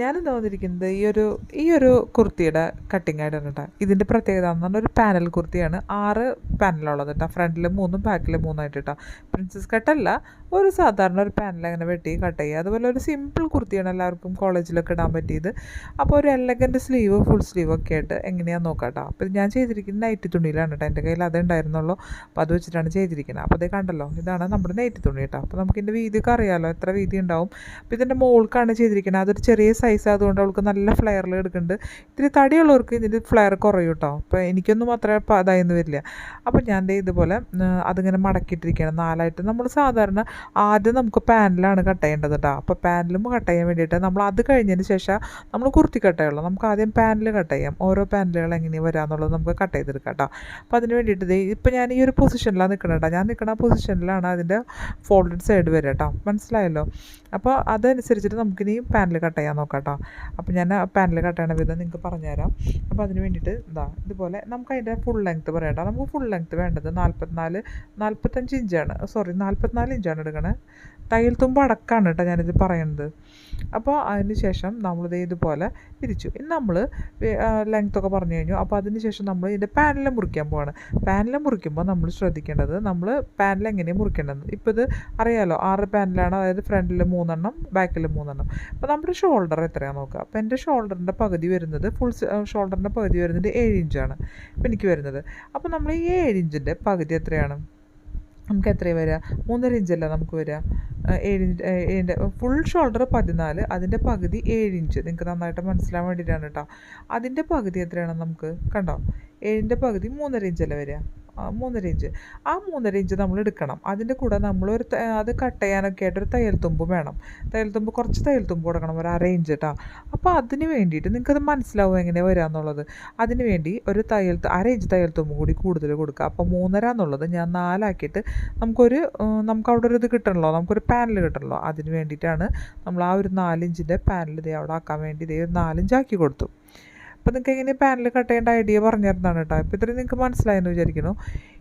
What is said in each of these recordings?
ഞാനിന്ന് വന്നിരിക്കുന്നത് ഈ ഒരു ഈ ഒരു കുർത്തിയുടെ കട്ടിങ് ആയിട്ടാണ് കേട്ടോ. ഇതിന്റെ പ്രത്യേകത എന്ന് പറഞ്ഞാൽ ഒരു പാനൽ കുർത്തിയാണ്. ആറ് പാനലുള്ളത് കേട്ടോ. ഫ്രണ്ടിൽ മൂന്നും ബാക്കിൽ മൂന്നായിട്ട് കേട്ടോ. പ്രിൻസസ് കട്ടല്ല ഒരു സാധാരണ ഒരു പാനൽ അങ്ങനെ വെട്ടി കട്ട് ചെയ്യുക. അതുപോലെ ഒരു സിമ്പിൾ കുർത്തിയാണ് എല്ലാവർക്കും കോളേജിലൊക്കെ ഇടാൻ പറ്റിയത്. അപ്പോൾ ഒരു എലഗന്റ് സ്ലീവ് ഫുൾ സ്ലീവ് ഒക്കെ ആയിട്ട് എങ്ങനെയാണെന്ന് നോക്കാം കേട്ടോ. അപ്പോൾ ഞാൻ ചെയ്തിരിക്കുന്നത് നൈറ്റ് തുണിയിലാണ് കേട്ടോ. എന്റെ കയ്യിൽ അതേ ഉണ്ടായിരുന്നുള്ളൂ. അപ്പോൾ അത് വെച്ചിട്ടാണ് ചെയ്തിരിക്കുന്നത്. അപ്പോൾ അതേ കണ്ടല്ലോ ഇതാണ് നമ്മുടെ നൈറ്റ് തുണി കേട്ടോ. അപ്പോൾ നമുക്ക് ഇതിന്റെ വീതിയൊക്കെ അറിയാമല്ലോ എത്ര വീതി ഉണ്ടാവും. അപ്പോൾ ഇതിന്റെ മോൾക്കാണ് ചെയ്തിരിക്കുന്നത്. അതൊരു ചെറിയ സൈസ് അതുകൊണ്ട് അവൾക്ക് നല്ല ഫ്ലെയറിൽ എടുക്കുന്നുണ്ട്. ഇത്തിരി തടിയുള്ളവർക്ക് ഇതിന്റെ ഫ്ലെയർ കുറയും കേട്ടോ അപ്പോൾ എനിക്കൊന്നും അത്ര അതായെന്ന് വരില്ല. അപ്പോൾ ഞാൻ ഇതുപോലെ അതിങ്ങനെ മടക്കിയിട്ടിരിക്കുകയാണ്. നാലായിട്ട് നമ്മൾ സാധാരണ ആദ്യം നമുക്ക് പാനിലാണ് കട്ട് ചെയ്യേണ്ടത് കേട്ടോ അപ്പോൾ പാനിലും കട്ട് ചെയ്യാൻ വേണ്ടിയിട്ട് നമ്മൾ അത് കഴിഞ്ഞതിന് ശേഷം നമ്മൾ കുർത്തി കട്ട് ചെയ്യുള്ളൂ. നമുക്ക് ആദ്യം പാനിൽ കട്ട് ചെയ്യാം. ഓരോ പാനലുകൾ എങ്ങനെയാണ് വരാമെന്നുള്ളത് നമുക്ക് കട്ട് ചെയ്തെടുക്കാം കേട്ടോ അപ്പോൾ അതിന് വേണ്ടിയിട്ട് ഇപ്പോൾ ഞാൻ ഈ ഒരു പൊസിഷനിലാണ് നിൽക്കുന്നത് കേട്ടോ ഞാൻ നിൽക്കുന്ന പൊസിഷനിലാണ് അതിന്റെ ഫോൾഡഡ് സൈഡ് വരിക കേട്ടോ മനസ്സിലായല്ലോ? അപ്പോൾ അതനുസരിച്ചിട്ട് നമുക്കിനി പാനൽ കട്ട് ചെയ്യാൻ നോക്കാം കേട്ടോ. അപ്പോൾ ഞാൻ പാനൽ കട്ട് ചെയ്യണ വിധം നിങ്ങൾക്ക് പറഞ്ഞുതരാം. അപ്പോൾ അതിന് വേണ്ടിയിട്ട് ഇതാ ഇതുപോലെ നമുക്ക് അതിന്റെ ഫുൾ ലെങ്ത്ത് പറയണ്ട നമുക്ക് ഫുൾ ലെങ്ത്ത് വേണ്ടത് നാൽപ്പത്തിനാല് നാൽപ്പത്തഞ്ച് ഇഞ്ചാണ്. സോറി നാൽപ്പത്തിനാല് ഇഞ്ചാണ് എടുക്കണത് തയ്യൽ തുമ്പ് അടക്കമാണ് കേട്ടോ ഞാനിത് പറയുന്നത് അപ്പോൾ അതിന് ശേഷം നമ്മളിത് ഇതുപോലെ പിരിച്ചു ഇനി നമ്മൾ ലെങ്ത് ഒക്കെ പറഞ്ഞു കഴിഞ്ഞു. അപ്പോൾ അതിന് ശേഷം നമ്മൾ ഇതിന്റെ പാനൽ മുറിക്കാൻ പോവാണ്. പാനൽ മുറിക്കുമ്പോൾ നമ്മൾ ശ്രദ്ധിക്കേണ്ടത് നമ്മൾ പാനൽ എങ്ങനെയാണ് മുറിക്കേണ്ടത്? ഇപ്പോൾ ഇത് അറിയാലോ ആറ് പാനലാണ് അതായത് ഫ്രണ്ടിൽ മൂന്നെണ്ണം ബാക്കിൽ മൂന്നെണ്ണം. അപ്പോൾ നമ്മുടെ ഷോൾഡർ എത്രയാണെന്ന് നോക്കുക? അപ്പോൾ എന്റെ ഷോൾഡറിന്റെ പകുതി വരുന്നത് ഫുൾ ഷോൾഡറിന്റെ പകുതി വരുന്നത് ഏഴ് ഇഞ്ചാണ്. അപ്പോൾ എനിക്ക് വരുന്നത്. അപ്പോൾ നമ്മൾ ഈ ഏഴ് ഇഞ്ചിന്റെ പകുതി എത്രയാണ്? നമുക്ക് എത്രയാണ് വരിക? മൂന്നര ഇഞ്ചല്ല നമുക്ക് വരിക? ഏഴ് ഏഴിന്റെ ഫുൾ ഷോൾഡർ പതിനാല് അതിന്റെ പകുതി ഏഴ് ഇഞ്ച് നിങ്ങൾക്ക് നന്നായിട്ട് മനസ്സിലാൻ വേണ്ടിയിട്ടാണ് കേട്ടോ. അതിന്റെ പകുതി എത്രയാണ് നമുക്ക്? കണ്ടോ? ഏഴിന്റെ പകുതി മൂന്നര ഇഞ്ചല്ലേ വരിക? മൂന്നര ഇഞ്ച് ആ മൂന്നര ഇഞ്ച് നമ്മൾ എടുക്കണം. അതിന്റെ കൂടെ നമ്മൾ ഒരു അത് കട്ട് ചെയ്യാനൊക്കെ ആയിട്ട് ഒരു തയ്യൽ തുമ്പ് വേണം. തയ്യൽ തുമ്പ് കുറച്ച് തയ്യൽ തുമ്പ് കൊടുക്കണം ഒരു അര ഇഞ്ച് കേട്ടോ അപ്പോൾ അതിന് വേണ്ടിയിട്ട് നിങ്ങൾക്കത് മനസ്സിലാവും എങ്ങനെ വരിക എന്നുള്ളത് അതിന് വേണ്ടി ഒരു തയ്യൽ അര ഇഞ്ച് തയ്യൽ തുമ്പ് കൂടി കൂടുതൽ കൊടുക്കുക. അപ്പോൾ മൂന്നര എന്നുള്ളത് ഞാൻ നാലാക്കിയിട്ട് നമുക്കൊരു നമുക്ക് അവിടെ ഒരു ഇത് കിട്ടണല്ലോ. നമുക്കൊരു പാനൽ കിട്ടണല്ലോ. അതിന് വേണ്ടിയിട്ടാണ് നമ്മൾ ആ ഒരു നാലിഞ്ചിന്റെ പാനൽ ഇതേ അവിടെ ആക്കാൻ വേണ്ടി ഇതേ ഒരു നാലിഞ്ചാക്കി കൊടുത്തു. അപ്പോൾ നിങ്ങൾക്ക് ഇങ്ങനെ പാനൽ കട്ട് ചെയ്യേണ്ട ഐഡിയ പറഞ്ഞു തരുന്നതാണ് കേട്ടോ ഇപ്പോൾ ഇത്രയും നിങ്ങൾക്ക് മനസ്സിലായെന്ന് വിചാരിക്കുന്നു.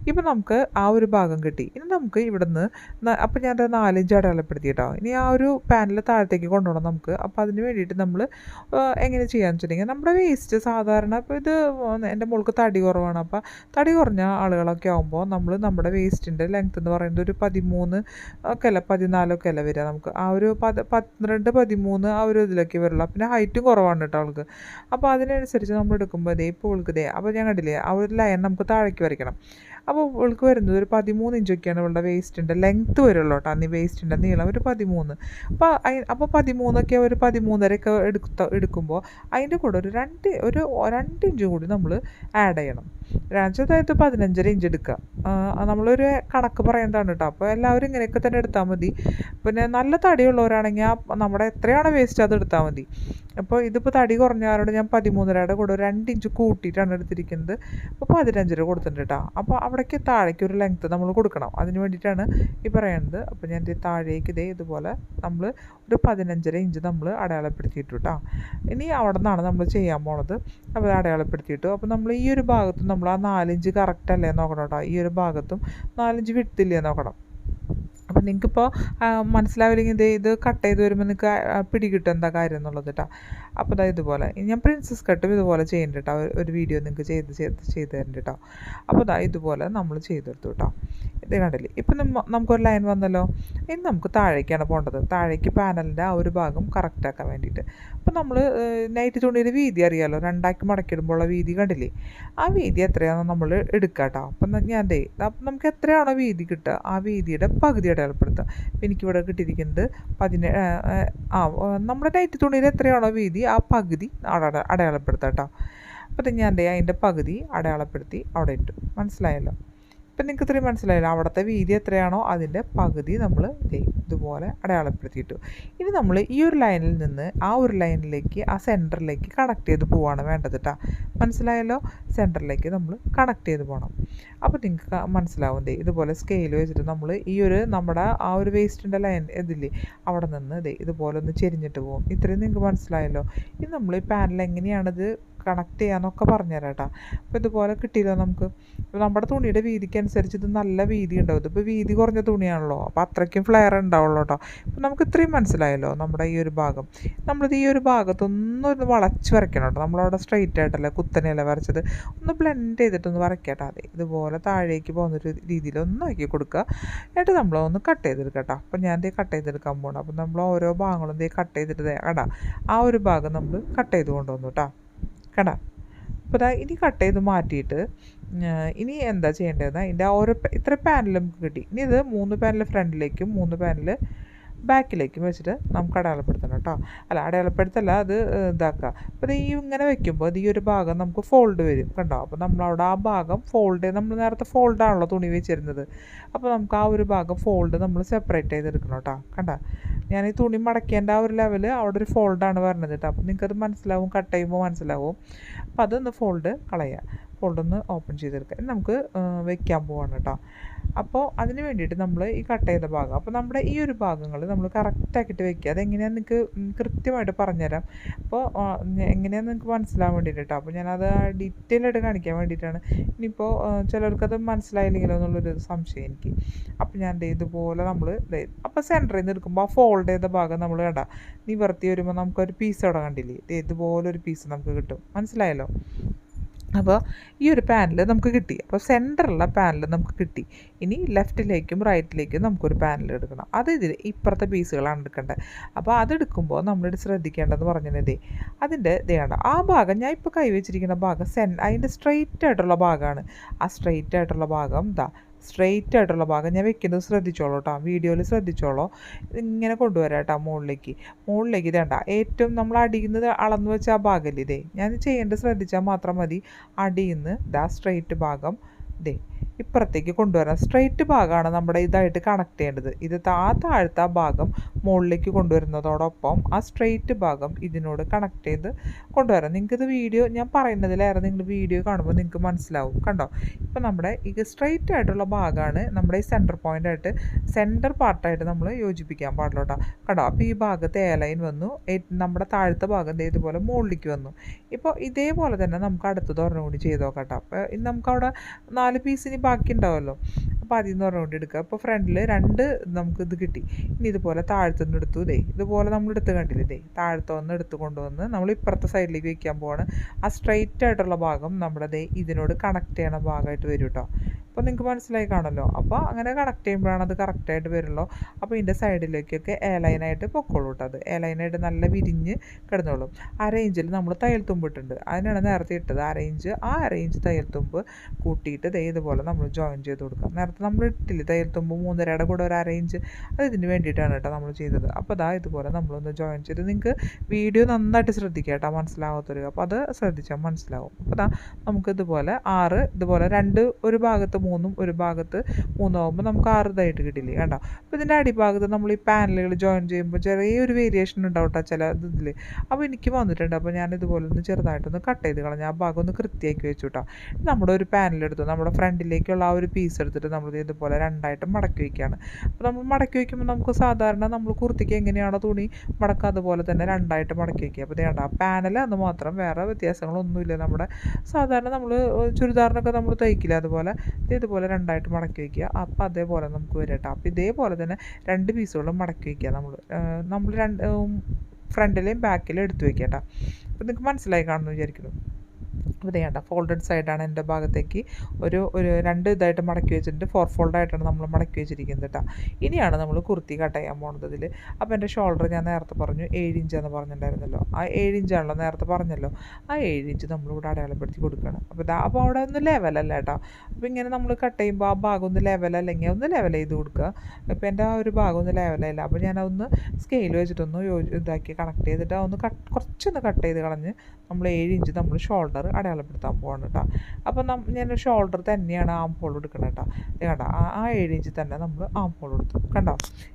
ഇപ്പോൾ നമുക്ക് ആ ഒരു ഭാഗം കിട്ടി. ഇനി നമുക്ക് ഇവിടുന്ന് അപ്പം അപ്പോൾ ഞാൻ നാലിഞ്ച് അടയാളപ്പെടുത്തി കേട്ടോ ഇനി ആ ഒരു പാനൽ താഴത്തേക്ക് കൊണ്ടുപോകണം നമുക്ക്. അപ്പോൾ അതിന് വേണ്ടിയിട്ട് നമ്മൾ എങ്ങനെ ചെയ്യാന്ന് വെച്ചിട്ടുണ്ടെങ്കിൽ നമ്മുടെ വേസ്റ്റ് സാധാരണ ഇപ്പോൾ ഇത് എന്റെ മോൾക്ക് തടി കുറവാണ്. അപ്പോൾ തടി കുറഞ്ഞ ആളുകളൊക്കെ ആകുമ്പോൾ നമ്മൾ നമ്മുടെ വേസ്റ്റിന്റെ ലെങ്ത് എന്ന് പറയുന്നത് ഒരു പതിമൂന്ന് ഒക്കെ അല്ല പതിനാലൊക്കെ അല്ല വരിക നമുക്ക്. ആ ഒരു പത് പന്ത്രണ്ട് പതിമൂന്ന് ആ ഒരു ഇതിലൊക്കെ വരുള്ളൂ പിന്നെ ഹൈറ്റും കുറവാണ് കേട്ടോ അവൾക്ക് അപ്പോൾ അതിനനുസരിച്ച് നമ്മൾ എടുക്കുമ്പോൾ ദേ ഇപ്പോൾ ദേ അപ്പോൾ ഞാൻ കണ്ടില്ലേ ആ ഒരു ലൈൻ നമുക്ക് താഴേക്ക് വരയ്ക്കണം. അപ്പോൾ അവൾക്ക് വരുന്നത് ഒരു പതിമൂന്ന് ഇഞ്ചൊക്കെയാണ് അവളുടെ വേസ്റ്റിന്റെ ലെങ്ത്ത് വരുള്ളൂ കേട്ടോ അന്ന് വേസ്റ്റിന്റെ നീളം ഒരു പതിമൂന്ന്. അപ്പോൾ അപ്പോൾ പതിമൂന്നൊക്കെ ഒരു പതിമൂന്നരയൊക്കെ എടുത്ത എടുക്കുമ്പോൾ അതിന്റെ കൂടെ ഒരു രണ്ട് ഒരു രണ്ട് ഇഞ്ചും കൂടി നമ്മൾ ആഡ് ചെയ്യണം. രണ്ട് അതായത് പതിനഞ്ചര ഇഞ്ച് എടുക്കുക നമ്മളൊരു കണക്ക് പറയുന്നതാണ് കേട്ടോ അപ്പോൾ എല്ലാവരും ഇങ്ങനെയൊക്കെ തന്നെ എടുത്താൽ മതി. പിന്നെ നല്ല തടിയുള്ളവരാണെങ്കിൽ ആ നമ്മുടെ എത്രയാണ് വേസ്റ്റ് അത് എടുത്താൽ മതി. അപ്പോൾ ഇതിപ്പോൾ തടി കുറഞ്ഞവരോട് ഞാൻ പതിമൂന്നരയുടെ കൂടെ രണ്ട് ഇഞ്ച് കൂട്ടിയിട്ടാണ് എടുത്തിരിക്കുന്നത്. അപ്പോൾ പതിനഞ്ചര കൊടുത്തിട്ടുണ്ട് കേട്ടോ അപ്പോൾ അവിടേക്ക് താഴേക്ക് ഒരു ലെങ്ത്ത് നമ്മൾ കൊടുക്കണം. അതിന് വേണ്ടിയിട്ടാണ് ഈ പറയുന്നത് അപ്പോൾ ഞാൻ താഴേക്ക് ഇതേ ഇതുപോലെ നമ്മൾ ഒരു പതിനഞ്ചര ഇഞ്ച് നമ്മൾ അടയാളപ്പെടുത്തിയിട്ടു കേട്ടോ ഇനി അവിടെ നിന്നാണ് നമ്മൾ ചെയ്യാൻ പോണത്. അപ്പോൾ അടയാളപ്പെടുത്തിയിട്ടു. അപ്പോൾ നമ്മൾ ഈ ഒരു ഭാഗത്തും നമ്മൾ ആ നാലിഞ്ച് കറക്റ്റ് അല്ലേ നോക്കണം കേട്ടോ ഈ ഒരു ഭാഗത്തും നാലിഞ്ച് വിട്ടില്ലേ നോക്കണം. നിങ്ങൾക്കിപ്പോൾ മനസ്സിലാവില്ലെങ്കിൽ ഇത് ഇത് കട്ട് ചെയ്ത് വരുമ്പോൾ നിങ്ങൾക്ക് പിടികിട്ടും എന്താ കാര്യം എന്നുള്ളത് കേട്ടോ അപ്പോൾ ഇതാ ഇതുപോലെ. ഞാൻ പ്രിൻസസ് കട്ടും ഇതുപോലെ ചെയ്യുന്നുണ്ട് കേട്ടോ ഒരു- വീഡിയോ നിങ്ങൾക്ക് ചെയ്ത് ചെയ്ത് ചെയ്ത് തരുന്നുണ്ട് കേട്ടോ അപ്പോൾ ഇതാ ഇതുപോലെ നമ്മൾ ചെയ്തെടുത്തു കേട്ടോ ഇത് കണ്ടില്ലേ? ഇപ്പം നമുക്കൊരു ലൈൻ വന്നല്ലോ? ഇനി നമുക്ക് താഴേക്കാണ് പോകേണ്ടത് താഴേക്ക് പാനലിന്റെ ആ ഒരു ഭാഗം കറക്റ്റാക്കാൻ വേണ്ടിയിട്ട്. അപ്പോൾ നമ്മൾ നൈറ്റ് തുണിയുടെ വീതി അറിയാമല്ലോ രണ്ടാക്കി മടക്കിയിടുമ്പോഴുള്ള വീതി കണ്ടില്ലേ? ആ വീതി എത്രയാണോ നമ്മൾ എടുക്കാം കേട്ടോ അപ്പം ഞാൻ ദേ അപ്പം നമുക്ക് എത്രയാണോ വീതി കിട്ടുക? ആ വീതിയുടെ പകുതി അടയാളപ്പെടുത്തുക അപ്പം എനിക്കിവിടെ കിട്ടിയിരിക്കുന്നത് പതിനേ ആ, നമ്മുടെ ടൈറ്റ് തുണിയിൽ എത്രയാണോ വീതി ആ പകുതി അവിടെ അടയാളപ്പെടുത്താം കേട്ടോ. അപ്പം ഞാൻ അതിന്റെ പകുതി അടയാളപ്പെടുത്തി അവിടെ ഇട്ടു. മനസ്സിലായല്ലോ? ഇപ്പം നിങ്ങൾക്ക് ഇത്രയും മനസ്സിലായില്ല? അവിടുത്തെ വീതി എത്രയാണോ അതിന്റെ പകുതി നമ്മൾ ഇതുപോലെ അടയാളപ്പെടുത്തിയിട്ടു. ഇനി നമ്മൾ ഈ ഒരു ലൈനിൽ നിന്ന് ആ ഒരു ലൈനിലേക്ക് ആ സെന്ററിലേക്ക് കണക്ട് ചെയ്ത് പോവാണ് വേണ്ടത് കേട്ടോ മനസ്സിലായല്ലോ? സെന്ററിലേക്ക് നമ്മൾ കണക്ട് ചെയ്ത് പോകണം അപ്പോൾ നിങ്ങൾക്ക് മനസ്സിലാവും ദേ ഇതുപോലെ സ്കെയിൽ വെച്ചിട്ട് നമ്മൾ ഈ ഒരു നമ്മുടെ ആ ഒരു വേസ്റ്റിന്റെ ലൈൻ ഇതില്ലേ അവിടെ നിന്ന് ദേ ഇതുപോലെ ഒന്ന് ചെരിഞ്ഞിട്ട് പോകും ഇത്രയും നിങ്ങൾക്ക് മനസ്സിലായല്ലോ? ഇനി നമ്മൾ ഈ പാനൽ എങ്ങനെയാണിത് കണക്ട് ചെയ്യാന്നൊക്കെ പറഞ്ഞുതരാം കേട്ടോ അപ്പോൾ ഇതുപോലെ കിട്ടിയില്ലോ നമുക്ക്? നമ്മുടെ തുണിയുടെ വീതിക്ക് അനുസരിച്ച് ഇത് നല്ല വീതി ഉണ്ടാവും ഇതിപ്പോൾ വീതി കുറഞ്ഞ തുണിയാണല്ലോ. അപ്പോൾ അത്രയ്ക്കും ഫ്ലെയർ ഉണ്ടാവുള്ളൂ കേട്ടോ. അപ്പോൾ നമുക്ക് ഇത്രയും മനസ്സിലായല്ലോ നമ്മുടെ ഈ ഒരു ഭാഗം. നമ്മളിത് ഈ ഒരു ഭാഗത്തൊന്നും ഒന്ന് വളച്ച് വരയ്ക്കണം കേട്ടോ. നമ്മളവിടെ സ്ട്രെയിറ്റ് ആയിട്ടല്ല കുത്തനെയല്ല വരച്ചത്? ഒന്ന് ബ്ലെൻഡ് ചെയ്തിട്ടൊന്ന് വരയ്ക്കട്ടെ. അതെ ഇതുപോലെ താഴേക്ക് പോകുന്നൊരു രീതിയിൽ ഒന്ന് ആക്കി കൊടുക്കുക. എന്നിട്ട് നമ്മൾ ഒന്ന് കട്ട് ചെയ്തെടുക്കാം കേട്ടോ അപ്പോൾ ഞാൻ ദേ കട്ട് ചെയ്തെടുക്കാൻ പോകണം അപ്പോൾ നമ്മൾ ഓരോ ഭാഗങ്ങളും ദേ കട്ട് ചെയ്തിട്ട് കേട്ടോ ആ ഒരു ഭാഗം നമ്മൾ കട്ട് ചെയ്ത് കൊണ്ടുവന്നു കേട്ടോ. കടാ അപ്പോൾ അതാ ഇനി കട്ട് ചെയ്ത് മാറ്റിയിട്ട് ഇനി എന്താ ചെയ്യേണ്ടതെന്ന് അതിന്റെ ഓരോ ഇത്ര പാനൽ നമുക്ക് കിട്ടി. ഇനി ഇത് മൂന്ന് പാനൽ ഫ്രണ്ടിലേക്കും മൂന്ന് പാനൽ ബാക്കിലേക്കും വെച്ചിട്ട് നമുക്ക് അടയാളപ്പെടുത്തണം കേട്ടോ. അല്ല അടയാളപ്പെടുത്തല്ല അത് ഇതാക്കുക. അപ്പോൾ ഈ ഇങ്ങനെ വെക്കുമ്പോൾ ഈ ഒരു ഭാഗം നമുക്ക് ഫോൾഡ് വരും കണ്ടോ? അപ്പോൾ നമ്മളവിടെ ആ ഭാഗം ഫോൾഡ് നമ്മൾ നേരത്തെ ഫോൾഡാണല്ലോ തുണി വെച്ചിരുന്നത്. അപ്പോൾ നമുക്ക് ആ ഒരു ഭാഗം ഫോൾഡ് നമ്മൾ സെപ്പറേറ്റ് ചെയ്തെടുക്കണം കേട്ടോ. കണ്ടോ? ഞാൻ ഈ തുണി മടക്കേണ്ട ആ ഒരു ലെവൽ അവിടെ ഒരു ഫോൾഡാണ് പറഞ്ഞത് കേട്ടോ. അപ്പോൾ നിങ്ങൾക്കത് മനസ്സിലാവും കട്ട് ചെയ്യുമ്പോൾ മനസ്സിലാവും. അപ്പോൾ അതൊന്ന് ഫോൾഡ് കളയുക. ഫോൾഡ് ഒന്ന് ഓപ്പൺ ചെയ്തെടുക്കാം നമുക്ക് വെക്കാൻ പോവാണ് കേട്ടോ. അപ്പോൾ അതിന് വേണ്ടിയിട്ട് നമ്മൾ ഈ കട്ട് ചെയ്ത ഭാഗം അപ്പോൾ നമ്മുടെ ഈ ഒരു ഭാഗങ്ങൾ നമ്മൾ കറക്റ്റാക്കിയിട്ട് വെക്കുക. അതെങ്ങനെയാണെന്ന് നിങ്ങൾക്ക് കൃത്യമായിട്ട് പറഞ്ഞുതരാം. അപ്പോൾ എങ്ങനെയാണെന്ന് നിങ്ങൾക്ക് മനസ്സിലാവാൻ വേണ്ടിയിട്ട് അപ്പോൾ ഞാനത് ഡീറ്റെയിൽ ആയിട്ട് കാണിക്കാൻ വേണ്ടിയിട്ടാണ്. ഇനിയിപ്പോൾ ചിലർക്കത് മനസ്സിലായില്ലെങ്കിലോ എന്നുള്ളൊരു സംശയം എനിക്ക്. അപ്പോൾ ഞാൻ ഇതുപോലെ നമ്മൾ അപ്പോൾ സെന്ററിൽ നിന്ന് എടുക്കുമ്പോൾ ആ ഫോൾഡ് ചെയ്ത ഭാഗം നമ്മൾ കണ്ട നിവർത്തി വരുമ്പോൾ നമുക്കൊരു പീസ് അവിടെ കണ്ടില്ലേ? ഇതുപോലെ ഒരു പീസ് നമുക്ക് കിട്ടും. മനസ്സിലായല്ലോ? അപ്പോൾ ഈ ഒരു പാനൽ നമുക്ക് കിട്ടി. അപ്പോൾ സെന്ററുള്ള പാനൽ നമുക്ക് കിട്ടി. ഇനി ലെഫ്റ്റിലേക്കും റൈറ്റിലേക്കും നമുക്കൊരു പാനൽ എടുക്കണം. അത് ഇതിൽ ഇപ്പുറത്തെ പീസുകളാണ് എടുക്കേണ്ടത്. അപ്പോൾ അതെടുക്കുമ്പോൾ നമ്മളിത് ശ്രദ്ധിക്കേണ്ടതെന്ന് പറഞ്ഞതേ അതിന്റെ ഇതേണ്ട ആ ഭാഗം ഞാൻ ഇപ്പോൾ കൈവച്ചിരിക്കുന്ന ഭാഗം സെൻ അതിന്റെ സ്ട്രെയിറ്റ് ആയിട്ടുള്ള ഭാഗമാണ്. ആ സ്ട്രെയിറ്റ് ആയിട്ടുള്ള ഭാഗം ഇതാ സ്ട്രെയിറ്റ് ആയിട്ടുള്ള ഭാഗം ഞാൻ വെക്കുന്നത് ശ്രദ്ധിച്ചോളൂ കേട്ടോ വീഡിയോയിൽ ശ്രദ്ധിച്ചോളൂ. ഇങ്ങനെ കൊണ്ടുവരാം കേട്ടോ മുകളിലേക്ക്. മുകളിലേക്ക് ഇതേണ്ട. ഏറ്റവും നമ്മൾ അടിയുന്നത് അളന്ന് വെച്ച ആ ഭാഗമല്ലേ ഇതേ. ഞാൻ ചെയ്യേണ്ടത് ശ്രദ്ധിച്ചാൽ മാത്രം മതി. അടിയിൽ നിന്ന് ഇതാ സ്ട്രെയിറ്റ് ഭാഗം. ദേ. ഇപ്പുറത്തേക്ക് കൊണ്ടുവരണം. സ്ട്രെയിറ്റ് ഭാഗമാണ് നമ്മുടെ ഇതായിട്ട് കണക്ട് ചെയ്യേണ്ടത്. ഇത് ആ താഴത്തെ ഭാഗം മുകളിലേക്ക് കൊണ്ടുവരുന്നതോടൊപ്പം ആ സ്ട്രെയിറ്റ് ഭാഗം ഇതിനോട് കണക്ട് ചെയ്ത് കൊണ്ടുവരാം നിങ്ങൾക്കിത് വീഡിയോ ഞാൻ പറയുന്നതിലേറെ നിങ്ങൾ വീഡിയോ കാണുമ്പോൾ നിങ്ങൾക്ക് മനസ്സിലാവും. കണ്ടോ? ഇപ്പം നമ്മുടെ ഈ സ്ട്രെയിറ്റ് ആയിട്ടുള്ള ഭാഗമാണ് നമ്മുടെ ഈ സെന്റർ പോയിന്റ് ആയിട്ട് സെന്റർ പാർട്ടായിട്ട് നമ്മൾ യോജിപ്പിക്കാൻ പാടുള്ളൂ കേട്ടോ. കണ്ടോ? അപ്പോൾ ഈ ഭാഗത്ത് എ ലൈൻ വന്നു. നമ്മുടെ താഴത്തെ ഭാഗം ഇതുപോലെ മുകളിലേക്ക് വന്നു. ഇപ്പോൾ ഇതേപോലെ തന്നെ നമുക്ക് അടുത്തത് ഒരെണ്ണം കൂടി ചെയ്ത് നോക്കാം കേട്ടോ. അപ്പോൾ നമുക്ക് നമുക്കവിടെ നാല് പീസിന് ബാക്കി ഉണ്ടാവുമല്ലോ അപ്പോൾ അതിൽ നിന്ന് കൂടി എടുക്കുക അപ്പോൾ ഫ്രണ്ടിൽ രണ്ട് നമുക്ക് ഇത് കിട്ടി. ഇനി ഇതുപോലെ താഴത്തുനിന്ന് എടുത്തു ദേ. ഇതുപോലെ നമ്മൾ എടുത്ത് കണ്ടില്ലേ ദേ. താഴത്തുനിന്ന് എടുത്ത് കൊണ്ടുവന്ന് നമ്മൾ ഇപ്പുറത്തെ സൈഡിലേക്ക് വെക്കാൻ പോവാണ്. ആ സ്ട്രെയിറ്റ് ആയിട്ടുള്ള ഭാഗം നമ്മുടെ ദേ ഇതിനോട് കണക്ട് ചെയ്യണ ഭാഗമായിട്ട് വരും കേട്ടോ അപ്പോൾ നിങ്ങൾക്ക് മനസ്സിലായി കാണുമല്ലോ അപ്പോൾ അങ്ങനെ കണക്ട് ചെയ്യുമ്പോഴാണ് അത് കറക്റ്റായിട്ട് വരുള്ളൂ. അപ്പോൾ ഇതിന്റെ സൈഡിലേക്കൊക്കെ എ പൊക്കോളൂ കേട്ടോ എ ലൈനായിട്ട് നല്ല വിരിഞ്ഞ് കിടന്നോളും. ആ റേഞ്ചിൽ നമ്മൾ തയ്യൽ തുമ്പ് ഇട്ടിട്ടുണ്ട് അതിനാണ് നേരത്തെ ഇട്ടത്. ആ റേഞ്ച് ആ റേഞ്ച് തയ്യൽ തുമ്പ് കൂട്ടിയിട്ട് ദേ ഇതുപോലെ നമ്മൾ ജോയിൻ ചെയ്ത് കൊടുക്കാം. നേരത്തെ നമ്മൾ ഇട്ടില്ലേ തയ്യൽ തുമ്പ് മൂന്നരയുടെ കൂടെ ഒരു അറേഞ്ച് അത് ഇതിന് വേണ്ടിയിട്ടാണ് കേട്ടോ നമ്മൾ ചെയ്തത്. അപ്പോൾ അതാ ഇതുപോലെ നമ്മളൊന്ന് ജോയിൻ ചെയ്ത് നിങ്ങൾക്ക് വീഡിയോ നന്നായിട്ട് ശ്രദ്ധിക്കുക കേട്ടോ മനസ്സിലാവാത്തൊരു അപ്പോൾ അത് ശ്രദ്ധിച്ചാൽ മനസ്സിലാവും. അപ്പോൾ അതാ നമുക്ക് ഇതുപോലെ ആറ് ഇതുപോലെ രണ്ട് ഒരു ഭാഗത്ത് മൂന്നും ഒരു ഭാഗത്ത് മൂന്നാകുമ്പോൾ നമുക്ക് ആറ് ഇതായിട്ട് കിട്ടില്ലേ? കണ്ടോ? അപ്പോൾ ഇതിന്റെ അടിഭാഗത്ത് നമ്മൾ ഈ പാനലുകൾ ജോയിൻ ചെയ്യുമ്പോൾ ചെറിയൊരു വേരിയേഷൻ ഉണ്ടാവും കേട്ടോ ചില ഇതിൽ അപ്പോൾ എനിക്ക് വന്നിട്ടുണ്ട്. അപ്പോൾ ഞാൻ ഇതുപോലെ ഒന്ന് ചെറുതായിട്ടൊന്ന് കട്ട് ചെയ്ത് കളഞ്ഞു ആ ഭാഗം ഒന്ന് കൃത്യമാക്കി വെച്ചു കേട്ടോ നമ്മുടെ ഒരു പാനൽ എടുത്തു. നമ്മുടെ ഫ്രണ്ടിലേക്കുള്ള ആ ഒരു പീസ് എടുത്തിട്ട് നമ്മൾ ഇതുപോലെ രണ്ടായിട്ട് മടക്കി വയ്ക്കുകയാണ് അപ്പോൾ നമ്മൾ മടക്കി വയ്ക്കുമ്പോൾ നമുക്ക് സാധാരണ നമ്മൾ കുർത്തിക്ക് എങ്ങനെയാണോ തുണി മടക്കുക അതുപോലെ തന്നെ രണ്ടായിട്ട് മടക്കി വയ്ക്കുക അപ്പോൾ ഇതേണ്ട ആ പാനൽ അന്ന് മാത്രം വേറെ വ്യത്യാസങ്ങളൊന്നുമില്ല. നമ്മുടെ സാധാരണ നമ്മൾ ചുരിദാറിനൊക്കെ നമ്മൾ തയ്ക്കില്ല. അതുപോലെ ഇത് ഇതുപോലെ രണ്ടായിട്ട് മടക്കി വയ്ക്കുക അപ്പോൾ അതേപോലെ നമുക്ക് വരും കേട്ടോ അപ്പോൾ ഇതേപോലെ തന്നെ രണ്ട് പീസുകളും മടക്കി വയ്ക്കുക നമ്മൾ നമ്മൾ രണ്ട് ഫ്രണ്ടിലെയും ബാക്കിലും എടുത്ത് വയ്ക്കുക കേട്ടോ അപ്പോൾ നിങ്ങൾക്ക് മനസ്സിലായി കാണുമെന്ന് വിചാരിക്കുന്നു. ഇത് വേണ്ട ഫോൾഡഡ് സൈഡാണ് എന്റെ ഭാഗത്തേക്ക് ഒരു ഒരു രണ്ട് ഇതായിട്ട് മടക്കി വെച്ചിട്ടുണ്ട്. ഫോർ ഫോൾഡായിട്ടാണ് നമ്മൾ മടക്കി വെച്ചിരിക്കുന്നത് കേട്ടോ ഇനിയാണ് നമ്മൾ കുർത്തി കട്ട് ചെയ്യാൻ പോകുന്നത് ഇതിൽ അപ്പോൾ എന്റെ ഷോൾഡർ ഞാൻ നേരത്തെ പറഞ്ഞു ഏഴ് ഇഞ്ചാന്ന് പറഞ്ഞിട്ടുണ്ടായിരുന്നല്ലോ. ആ ഏഴ് ഇഞ്ചാണല്ലോ നേരത്തെ പറഞ്ഞല്ലോ. ആ ഏഴ് ഇഞ്ച് നമ്മളിവിടെ അടയാളപ്പെടുത്തി കൊടുക്കണം. അപ്പോൾ ഇതാ അപ്പോൾ അവിടെ ഒന്ന് ലെവലല്ല കേട്ടോ അപ്പോൾ ഇങ്ങനെ നമ്മൾ കട്ട് ചെയ്യുമ്പോൾ ആ ഭാഗം ഒന്ന് ലെവലല്ലെങ്കിൽ ഒന്ന് ലെവൽ ചെയ്ത് കൊടുക്കുക. ഇപ്പോൾ എന്റെ ആ ഒരു ഭാഗം ഒന്ന് ലെവലല്ല അപ്പോൾ ഞാൻ ഞാനതൊന്ന് സ്കെയിൽ വെച്ചിട്ടൊന്ന് യോജി ഇതാക്കി കണക്ട് ചെയ്തിട്ട് ഒന്ന് കട്ട് കുറച്ചൊന്ന് കട്ട് ചെയ്ത് കളഞ്ഞ് നമ്മൾ ഏഴ് ഇഞ്ച് നമ്മൾ ഷോൾഡർ അടയാളം അടയാളപ്പെടുത്താൻ പോവാണ് കേട്ടോ അപ്പോൾ ഞാൻ ഷോൾഡർ തന്നെയാണ് ആം ഹോൾ എടുക്കുന്നത് കേട്ടോ കണ്ടോ ആ ഏഴ് ഇഞ്ച് തന്നെ നമ്മൾ ആം ഹോൾ എടുത്തു. കണ്ടോ?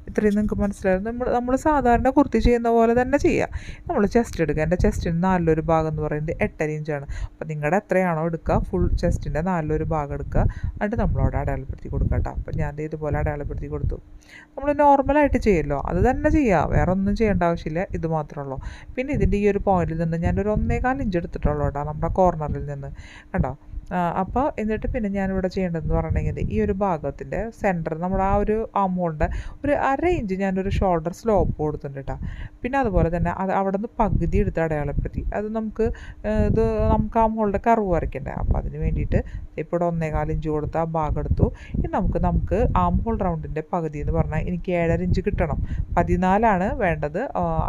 ഇത്രയും നിങ്ങൾക്ക് മനസ്സിലായത് നമ്മൾ നമ്മൾ സാധാരണ കുർത്തി ചെയ്യുന്ന പോലെ തന്നെ ചെയ്യാം. നമ്മൾ ചെസ്റ്റ് എടുക്കുക. എന്റെ ചെസ്റ്റിന്റെ നാലിലൊരു ഭാഗം എന്ന് പറയുന്നത് എട്ടര ഇഞ്ചാണ് അപ്പോൾ നിങ്ങളുടെ എത്രയാണോ എടുക്കുക ഫുൾ ചെസ്റ്റിന്റെ നാലിലൊരു ഭാഗം എടുക്കുക. എന്നിട്ട് നമ്മളവിടെ അടയാളപ്പെടുത്തി കൊടുക്കുക കേട്ടോ അപ്പോൾ ഞാൻ ഇതുപോലെ അടയാളപ്പെടുത്തി കൊടുത്തു. നമ്മൾ നോർമലായിട്ട് ചെയ്യുമല്ലോ. അത് തന്നെ ചെയ്യാം. വേറെ ഒന്നും ചെയ്യേണ്ട ആവശ്യമില്ല. ഇത് മാത്രമേ ഉള്ളൂ. പിന്നെ ഇതിന്റെ ഈ ഒരു പോയിന്റിൽ നിന്ന് ഞാനൊരു ഒന്നേകാൽ ഇഞ്ച് എടുത്തിട്ടുള്ളൂ കേട്ടോ നമ്മുടെ കോർണറിൽ നിന്ന്. കണ്ടോ? അപ്പോൾ എന്നിട്ട് പിന്നെ ഞാനിവിടെ ചെയ്യേണ്ടതെന്ന് പറഞ്ഞിട്ടുണ്ടെങ്കിൽ ഈ ഒരു ഭാഗത്തിന്റെ സെന്റർ നമ്മൾ ആ ഒരു അമൗണ്ട് ഒരു അര ഇഞ്ച് ഞാനൊരു ഷോൾഡർ സ്ലോപ്പ് കൊടുത്തിട്ടുണ്ട് കേട്ടോ പിന്നെ അതുപോലെ തന്നെ അത് അവിടെ നിന്ന് പകുതി എടുത്ത് അടയാളപ്പെടുത്തി. അത് നമുക്ക് ഇത് നമുക്ക് ആ മോളുടെ കറവ് വരയ്ക്കണ്ടേ? അപ്പോൾ അതിന് വേണ്ടിയിട്ട് ഇപ്പോൾ ഒന്നേകാൽ ഇഞ്ച് കൊടുത്ത് ആ ഭാഗം എടുത്തു. ഇനി നമുക്ക് നമുക്ക് ആം ഹോൾ റൗണ്ടിന്റെ പകുതി എന്ന് പറഞ്ഞാൽ എനിക്ക് ഏഴര ഇഞ്ച് കിട്ടണം. പതിനാലാണ് വേണ്ടത്.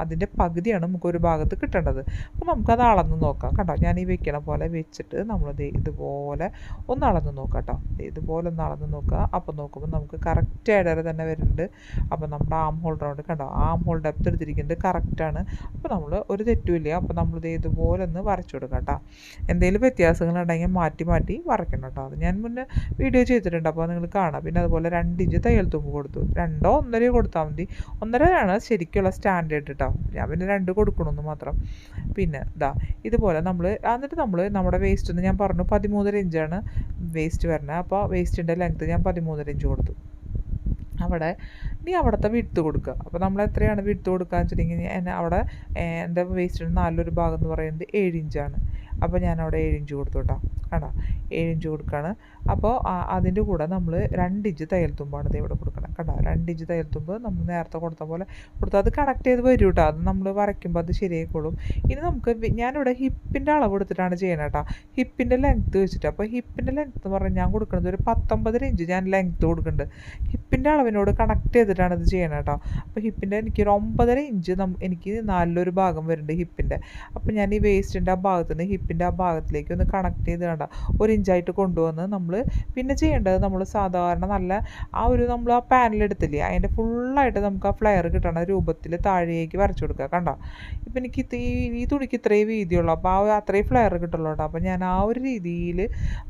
അതിന്റെ പകുതിയാണ് നമുക്ക് ഒരു ഭാഗത്ത് കിട്ടേണ്ടത്. അപ്പോൾ നമുക്കത് അളന്ന് നോക്കാം. കണ്ടോ? ഞാൻ ഈ വെക്കണ പോലെ വെച്ചിട്ട് നമ്മളത് ഇതുപോലെ ഒന്ന് അളന്ന് നോക്കാം കേട്ടോ. ഇതുപോലെ ഒന്ന് അളന്ന് നോക്കുക അപ്പോൾ നോക്കുമ്പോൾ നമുക്ക് കറക്റ്റ് ഇടര തന്നെ വരുന്നുണ്ട്. അപ്പോൾ നമ്മുടെ ആം ഹോൾ റൗണ്ട് കണ്ടോ? ആം ഹോൾ ഡെപ്ത് എടുത്തിരിക്കുന്നത് കറക്റ്റാണ് അപ്പോൾ നമ്മൾ ഒരു തെറ്റുമില്ല അപ്പോൾ നമ്മളിത് ഇതുപോലെ ഒന്ന് വരച്ചു കൊടുക്കാം കേട്ടോ. എന്തെങ്കിലും വ്യത്യാസങ്ങളുണ്ടെങ്കിൽ മാറ്റി മാറ്റി വരയ്ക്കണം കേട്ടോ. അത് ഞാൻ മുന്നേ വീഡിയോ ചെയ്തിട്ടുണ്ട്. അപ്പോൾ നിങ്ങൾ കാണാം. പിന്നെ അതുപോലെ രണ്ട് ഇഞ്ച് തയ്യൽ തുമ്പ് കൊടുത്തു. രണ്ടോ ഒന്നരയോ കൊടുത്താൽ മതി. ഒന്നരയാണ് ശരിക്കുള്ള സ്റ്റാൻഡേർഡ് കേട്ടോ. ഞാൻ പിന്നെ രണ്ട് കൊടുക്കണമെന്ന് മാത്രം. പിന്നെ ഇതാ ഇതുപോലെ നമ്മൾ എന്നിട്ട് നമ്മൾ നമ്മുടെ വേസ്റ്റ് എന്ന് ഞാൻ പറഞ്ഞു പതിമൂന്നര ഇഞ്ചാണ് വേസ്റ്റ് വരുന്നത് അപ്പോൾ വേസ്റ്റിന്റെ ലെങ്ത്ത് ഞാൻ പതിമൂന്നര ഇഞ്ച് കൊടുത്തു. അവിടെ നീ അവിടുത്തെ വിടുത്ത് കൊടുക്കുക. അപ്പോൾ നമ്മൾ എത്രയാണ് വിടുത്ത് കൊടുക്കുക വെച്ചിട്ടുണ്ടെങ്കിൽ എന്നെ അവിടെ എന്റെ വേസ്റ്റിന്റെ നാലൊരു ഭാഗം എന്ന് പറയുന്നത് ഏഴ് ഇഞ്ചാണ്. അപ്പോൾ ഞാൻ അവിടെ ഏഴ് ഇഞ്ച് കൊടുത്തു കേട്ടോ കണ്ടോ? ഏഴ് ഇഞ്ച് കൊടുക്കുകയാണ് അപ്പോൾ അതിന്റെ കൂടെ നമ്മൾ രണ്ട് ഇഞ്ച് തയ്യൽ തുമ്പാണ് ഇത് ഇവിടെ കൊടുക്കണം. കണ്ടോ? രണ്ട് ഇഞ്ച് തയ്യൽ തുമ്പ് നമ്മൾ നേരത്തെ കൊടുത്ത പോലെ കൊടുത്തു. അത് കണക്ട് ചെയ്ത് വരും കേട്ടോ അത് നമ്മൾ വരയ്ക്കുമ്പോൾ അത് ശരിയായിക്കോളും. ഇനി നമുക്ക് ഞാനിവിടെ ഹിപ്പിന്റെ അളവ് എടുത്തിട്ടാണ് ചെയ്യണത് കേട്ടോ ഹിപ്പിന്റെ ലെങ്ത്ത് വെച്ചിട്ട്. അപ്പോൾ ഹിപ്പിന്റെ ലെങ്ത്ത് എന്ന് പറഞ്ഞാൽ ഞാൻ കൊടുക്കുന്നത് ഒരു പത്തൊമ്പതര ഇഞ്ച് ഞാൻ ലെങ്ത്ത് കൊടുക്കുന്നുണ്ട് ഹിപ്പിന്റെ അളവിനോട് കണക്ട് ചെയ്തിട്ടാണ് ഇത് ചെയ്യണത് കേട്ടോ അപ്പോൾ ഹിപ്പിന്റെ എനിക്ക് ഒരു ഒമ്പതര ഇഞ്ച് എനിക്ക് നാലിലൊരു ഭാഗം വരുന്നുണ്ട് ഹിപ്പിന്റെ അപ്പോൾ ഞാൻ ഈ വേസ്റ്റിന്റെ ആ ഭാഗത്ത് നിന്ന് ഹിപ്പിന്റെ ആ ഭാഗത്തിലേക്ക് ഒന്ന് കണക്ട് ചെയ്ത് കണ്ട. ഒരു ഇഞ്ചായിട്ട് കൊണ്ടുവന്ന് നമ്മൾ പിന്നെ ചെയ്യേണ്ടത് നമ്മൾ സാധാരണ നല്ല ആ ഒരു നമ്മൾ ആ പാനലെടുത്തില്ലേ അതിന്റെ ഫുള്ളായിട്ട് നമുക്ക് ആ ഫ്ലെയർ കിട്ടണ രൂപത്തിൽ താഴേക്ക് വരച്ചു കൊടുക്കുക കണ്ടോ. ഇപ്പം എനിക്ക് ഈ തുണിക്ക് ഇത്രയും വീതിയുള്ളൂ. അപ്പോൾ ആ അത്രയും ഫ്ലെയർ കിട്ടുള്ളൂ കേട്ടോ. അപ്പോൾ ഞാൻ ആ ഒരു രീതിയിൽ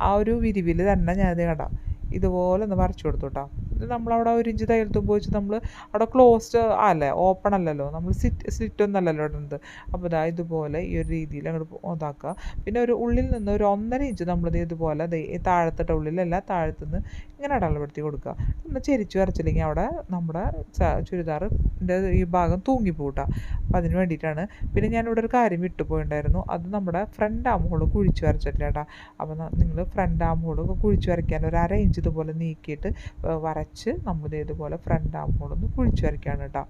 ആ ഒരു വിരിവിൽ തന്നെ ഞാനത് കണ്ട. ഇതുപോലെ ഒന്ന് വരച്ചു കൊടുത്തു കേട്ടോ. ഇത് നമ്മളവിടെ ഒരു ഇഞ്ച് തയ്യൽ തുമ്പ് നമ്മൾ അവിടെ ക്ലോസ്ഡ് അല്ലേ ഓപ്പൺ അല്ലല്ലോ. നമ്മൾ സിറ്റ് സ്ലിറ്റ് ഒന്നല്ലല്ലോ ഇടുന്നത്. അപ്പോൾ ഇതാ ഇതുപോലെ ഈ ഒരു രീതിയിൽ അങ്ങോട്ട് ഇതാക്കുക. പിന്നെ ഒരു ഉള്ളിൽ നിന്ന് ഒരു ഒന്നര ഇഞ്ച് നമ്മളിത് ഇതുപോലെ താഴത്തിട്ട ഉള്ളിലല്ല താഴത്തുനിന്ന് ഇങ്ങനെ അടയാളപ്പെടുത്തി കൊടുക്കുക. ഒന്ന് ചെരിച്ച് വരച്ചില്ലെങ്കിൽ അവിടെ നമ്മുടെ ചുരിദാറിന്റെ ഈ ഭാഗം തൂങ്ങിപ്പോട്ടാ അപ്പം അതിന് വേണ്ടിയിട്ടാണ്. പിന്നെ ഞാനിവിടെ ഒരു കാര്യം വിട്ടുപോയിണ്ടായിരുന്നു അത് നമ്മുടെ ഫ്രണ്ട് ആം ഹോൾ കുഴിച്ച് വരച്ചിട്ടില്ല കേട്ടോ അപ്പോൾ നിങ്ങൾ ഫ്രണ്ട് ആം ഹോൾ കുഴിച്ച് വരയ്ക്കാൻ ഒരു അര ഇഞ്ച് ഇതുപോലെ നീക്കിയിട്ട് ഏഹ് വരച്ച് നമ്മുടെ ഇതുപോലെ ഫ്രണ്ട് ആം ഒന്ന് കുഴിച്ചു വരയ്ക്കുകയാണ് കേട്ടോ.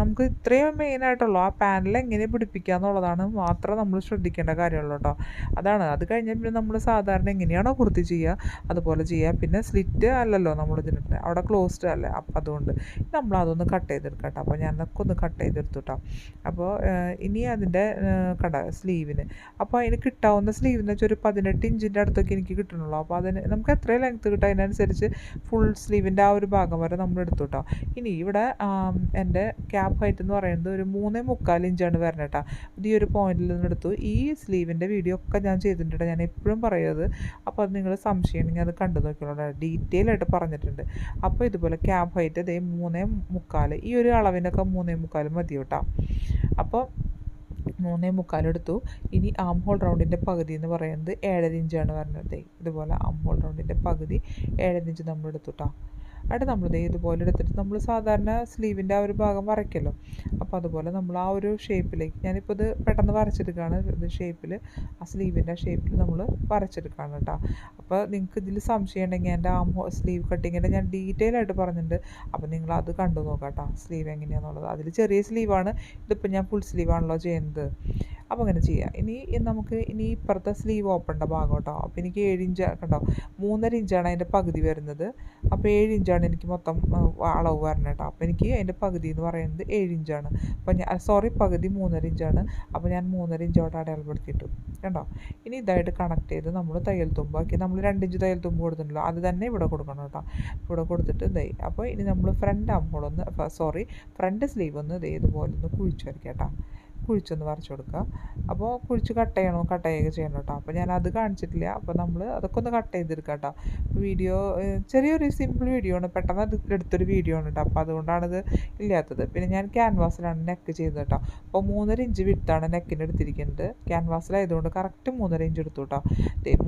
നമുക്ക് ഇത്രയും മെയിനായിട്ടുള്ളൂ ആ പാനൽ എങ്ങനെ പിടിപ്പിക്കുക എന്നുള്ളതാണ് മാത്രം നമ്മൾ ശ്രദ്ധിക്കേണ്ട കാര്യമുള്ളൂ കേട്ടോ. അതാണ്. അത് കഴിഞ്ഞാൽ പിന്നെ നമ്മൾ സാധാരണ എങ്ങനെയാണോ കുർത്തി ചെയ്യുക അതുപോലെ ചെയ്യുക. പിന്നെ സ്ലിറ്റ് അല്ലല്ലോ നമ്മൾ ഇതിനിട്ട് അവിടെ ക്ലോസ്ഡ് അല്ലേ? അപ്പം അതുകൊണ്ട് നമ്മൾ അതൊന്ന് കട്ട് ചെയ്തെടുക്കാം കേട്ടോ. അപ്പോൾ ഞാൻ അതൊക്കെ ഒന്ന് കട്ട് ചെയ്തെടുത്തു കേട്ടോ. അപ്പോൾ ഇനി അതിന്റെ കട സ്ലീവിന് അപ്പോൾ അതിന് കിട്ടാവുന്ന സ്ലീവിന് വെച്ചാൽ ഒരു പതിനെട്ട് ഇഞ്ചിന്റെ അടുത്തൊക്കെ എനിക്ക് കിട്ടണുള്ളൂ. അപ്പോൾ അതിന് നമുക്ക് എത്രയും ലെങ്ത്ത് കിട്ടും? അതിനനുസരിച്ച് ഫുൾ സ്ലീവിന്റെ ഒരു ഭാഗം വരെ നമ്മൾ എടുത്തു കേട്ടോ ഇനി ഇവിടെ എന്റെ ക്യാപ്പ് ഹൈറ്റ് എന്ന് പറയുന്നത് ഒരു മൂന്നേ മുക്കാൽ ഇഞ്ചാണ് വരണം കേട്ടോ ഈ ഒരു പോയിന്റിൽ നിന്ന് എടുത്തു. ഈ സ്ലീവിന്റെ വീഡിയോ ഒക്കെ ഞാൻ ചെയ്തിട്ടുണ്ട് ഞാൻ എപ്പോഴും പറയുന്നത്. അപ്പോൾ അത് നിങ്ങൾ സംശയം ഉണ്ടെങ്കിൽ അത് കണ്ടു നോക്കിയോളൂ ഡീറ്റെയിൽ ആയിട്ട് പറഞ്ഞിട്ടുണ്ട്. അപ്പോൾ ഇതുപോലെ ക്യാബ് ഹൈറ്റ് അതേ മൂന്നേ മുക്കാൽ. ഈ ഒരു അളവിനൊക്കെ മൂന്നേ മുക്കാൽ മതി കേട്ടോ. അപ്പോൾ മൂന്നേ മുക്കാലെടുത്തു ഇനി ആം ഹോൾ റൗണ്ടിന്റെ പകുതി എന്ന് പറയുന്നത് ഏഴര ഇഞ്ചാണ് പറഞ്ഞത് ഇതുപോലെ ആം ഹോൾ റൗണ്ടിന്റെ പകുതി ഏഴര ഇഞ്ച് നമ്മൾ എടുത്തു കേട്ടോ അവിടെ നമ്മൾ ദേ ഇതുപോലെ എടുത്തിട്ട് നമ്മൾ സാധാരണ സ്ലീവിന്റെ ആ ഒരു ഭാഗം വരയ്ക്കല്ലോ. അപ്പോൾ അതുപോലെ നമ്മൾ ആ ഒരു ഷേപ്പിലേക്ക് ഞാനിപ്പോൾ ഇത് പെട്ടെന്ന് വരച്ചെടുക്കുകയാണ് ഇത് ഷേപ്പിൽ ആ സ്ലീവിന്റെ ഷേപ്പിൽ നമ്മൾ വരച്ചെടുക്കുകയാണ് കേട്ടോ. അപ്പോൾ നിങ്ങൾക്ക് ഇതിൽ സംശയം ഉണ്ടെങ്കിൽ എന്റെ ആ സ്ലീവ് കട്ടിങ്ങിന്റെ ഞാൻ ഡീറ്റെയിൽ ആയിട്ട് പറഞ്ഞിട്ടുണ്ട്. അപ്പോൾ നിങ്ങൾ അത് കണ്ടു നോക്കാം കേട്ടോ. സ്ലീവ് എങ്ങനെയാണെന്നുള്ളത് അതിൽ ചെറിയ സ്ലീവാണ് ഇതിപ്പോൾ ഞാൻ ഫുൾ സ്ലീവാണല്ലോ ചെയ്യുന്നത്. അപ്പോൾ അങ്ങനെ ചെയ്യാം. ഇനി നമുക്ക് ഇനി ഇപ്പുറത്തെ സ്ലീവ് ഓപ്പണിന്റെ ഭാഗം കേട്ടോ. അപ്പോൾ എനിക്ക് ഏഴ് ഇഞ്ച് കണ്ടോ? മൂന്നര ഇഞ്ചാണ് അതിന്റെ പകുതി വരുന്നത്. അപ്പോൾ ഏഴ് ഇഞ്ചാണ് എനിക്ക് മൊത്തം അളവ് വരണം കേട്ടോ അപ്പോൾ എനിക്ക് അതിന്റെ പകുതി എന്ന് പറയുന്നത് ഏഴ് ഇഞ്ചാണ്. അപ്പോൾ ഞാൻ സോറി പകുതി മൂന്നര ഇഞ്ചാണ്. അപ്പോൾ ഞാൻ മൂന്നര ഇഞ്ചോട്ട് അടയാളപ്പെടുത്തിയിട്ടു. കണ്ടോ? ഇനി ഇതായിട്ട് കണക്ട് ചെയ്ത് നമ്മൾ തയ്യൽ തുമ്പാക്കി നമ്മൾ രണ്ട് ഇഞ്ച് തയ്യൽ തുമ്പ് കൊടുത്തിട്ടുണ്ടല്ലോ അത് തന്നെ ഇവിടെ കൊടുക്കണം കേട്ടോ ഇവിടെ കൊടുത്തിട്ട് ഇതായി അപ്പോൾ ഇനി നമ്മൾ ഫ്രണ്ട് ആകുമ്പോൾ ഒന്ന് സോറി ഫ്രണ്ട് സ്ലീവ് ഒന്ന് ഇതേ ഇതുപോലെ ഒന്ന് കുഴിച്ചു വരയ്ക്കാം കേട്ടോ കുഴിച്ചൊന്ന് വരച്ചു കൊടുക്കുക. അപ്പോൾ കുഴിച്ച് കട്ട് ചെയ്യണോ? കട്ട് ചെയ്യുക ചെയ്യണം കേട്ടോ. അപ്പോൾ ഞാൻ അത് കാണിച്ചിട്ടില്ല. അപ്പോൾ നമ്മൾ അതൊക്കെ ഒന്ന് കട്ട് ചെയ്തെടുക്കാം കേട്ടോ. വീഡിയോ ചെറിയൊരു സിമ്പിൾ വീഡിയോ ആണ്. പെട്ടെന്ന് അത് എടുത്തൊരു വീഡിയോ ആണ് കേട്ടോ. അപ്പോൾ അതുകൊണ്ടാണിത് ഇല്ലാത്തത്. പിന്നെ ഞാൻ ക്യാൻവാസിലാണ് നെക്ക് ചെയ്തത് കേട്ടോ. അപ്പോൾ മൂന്നര ഇഞ്ച് വിട്ടാണ് നെക്കിന് എടുത്തിരിക്കുന്നത്. ക്യാൻവാസിലായതുകൊണ്ട് കറക്റ്റ് മൂന്നര ഇഞ്ച് എടുത്തു കേട്ടോ.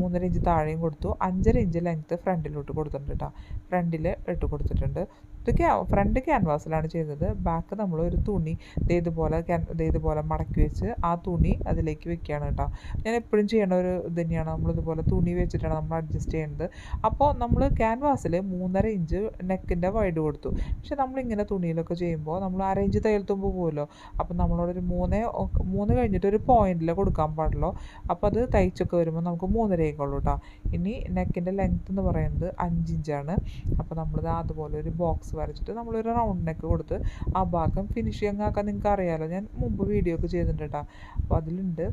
മൂന്നര ഇഞ്ച് താഴെയും കൊടുത്തു. അഞ്ചര ഇഞ്ച് ലെങ്ത്ത് ഫ്രണ്ടിലോട്ട് കൊടുത്തിട്ടുണ്ട് കേട്ടോ. ഫ്രണ്ടിൽ ഇട്ട് കൊടുത്തിട്ടുണ്ട്. ഇത് ഫ്രണ്ട് ക്യാൻവാസിലാണ് ചെയ്തത്. ബാക്ക് നമ്മൾ ഒരു തുണി ദേ ഇതുപോലെ മടക്കി വെച്ച് ആ തുണി അതിലേക്ക് വെക്കുകയാണ് കേട്ടോ. ഞാൻ എപ്പോഴും ചെയ്യേണ്ട ഒരു ഇത് തന്നെയാണ്. നമ്മളിതുപോലെ തുണി വെച്ചിട്ടാണ് നമ്മൾ അഡ്ജസ്റ്റ് ചെയ്യുന്നത് അപ്പോൾ നമ്മൾ ക്യാൻവാസിൽ മൂന്നര ഇഞ്ച് നെക്കിന്റെ വൈഡ് കൊടുത്തു. പക്ഷെ നമ്മളിങ്ങനെ തുണിയിലൊക്കെ ചെയ്യുമ്പോൾ നമ്മൾ അര ഇഞ്ച് തയ്യൽ തുമ്പ് പോകുമല്ലോ അപ്പോൾ നമ്മളോടൊരു മൂന്ന് മൂന്ന് കഴിഞ്ഞിട്ട് ഒരു പോയിന്റിൽ കൊടുക്കാൻ പാടുള്ളൂ. അപ്പോൾ അത് തയ്ച്ചൊക്കെ വരുമ്പോൾ നമുക്ക് മൂന്നരയൊക്കെ ഉള്ളൂ കേട്ടോ ഇനി നെക്കിന്റെ ലെങ്ത് എന്ന് പറയുന്നത് അഞ്ചിഞ്ചാണ് അപ്പോൾ നമ്മളിത് അതുപോലെ ഒരു ബോക്സ് വരച്ചിട്ട് നമ്മളൊരു റൗണ്ട് നെക്ക് കൊടുത്ത് ആ ഭാഗം ഫിനിഷിങ് ആക്കാൻ നിങ്ങൾക്ക് അറിയാമല്ലോ ഞാൻ മുമ്പ് വീഡിയോ ഒക്കെ ചെയ്തിട്ടുണ്ട് കേട്ടോ അപ്പോൾ അതിലുണ്ട്.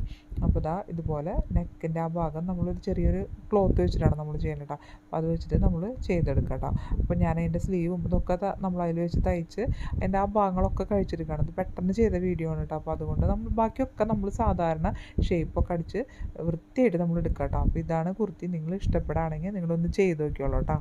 അപ്പോൾ ഇതാ ഇതുപോലെ നെക്കിന്റെ ആ ഭാഗം നമ്മളൊരു ചെറിയൊരു ക്ലോത്ത് വെച്ചിട്ടാണ് നമ്മൾ ചെയ്യുന്നത് കേട്ടോ അപ്പോൾ അത് വെച്ചിട്ട് നമ്മൾ ചെയ്തെടുക്കാം കേട്ടോ അപ്പോൾ ഞാൻ അതിന്റെ സ്ലീവും ഇതൊക്കെ നമ്മൾ അതിൽ വെച്ച് തയ്ച്ച് അതിന്റെ ആ ഭാഗങ്ങളൊക്കെ കഴിച്ചെടുക്കുകയാണ്. ഇത് പെട്ടെന്ന് ചെയ്ത വീഡിയോ ആണ് കേട്ടോ അപ്പോൾ അതുകൊണ്ട് നമ്മൾ ബാക്കിയൊക്കെ നമ്മൾ സാധാരണ ഷേപ്പൊക്കെ അടിച്ച് വൃത്തിയായിട്ട് നമ്മൾ എടുക്കാം കേട്ടോ അപ്പോൾ ഇതാണ് കുർത്തി. നിങ്ങൾ ഇഷ്ടപ്പെടുകയാണെങ്കിൽ നിങ്ങളൊന്ന് ചെയ്ത് നോക്കിയോളൂ കേട്ടോ